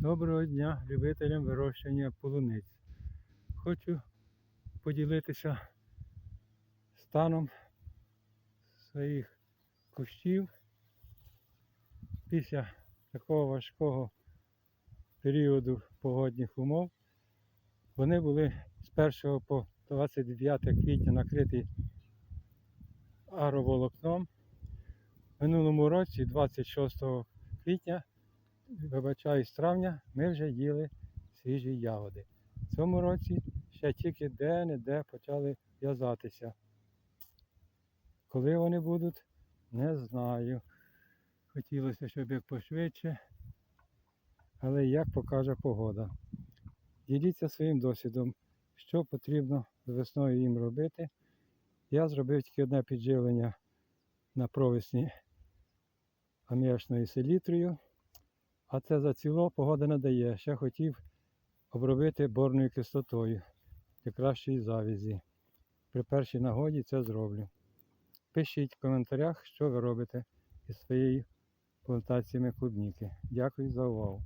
Доброго дня любителям вирощування полуниць. Хочу поділитися станом своїх кущів після такого важкого періоду погодних умов. Вони були з 1 по 29 квітня накриті агроволокном. В минулому році, 26 квітня, вибачаюсь, травня, ми вже їли свіжі ягоди. В цьому році ще тільки де-не-де почали в'язатися. Коли вони будуть, не знаю. Хотілося, щоб як пошвидше, але як покаже погода. Діліться своїм досвідом, що потрібно весною їм робити. Я зробив тільки одне підживлення на провесні аміачною селітрою. А це за ціло погода не дає. Ще хотів обробити борною кислотою для кращої завізі. При першій нагоді це зроблю. Пишіть в коментарях, що ви робите із своєю плантаціями клубніки. Дякую за увагу.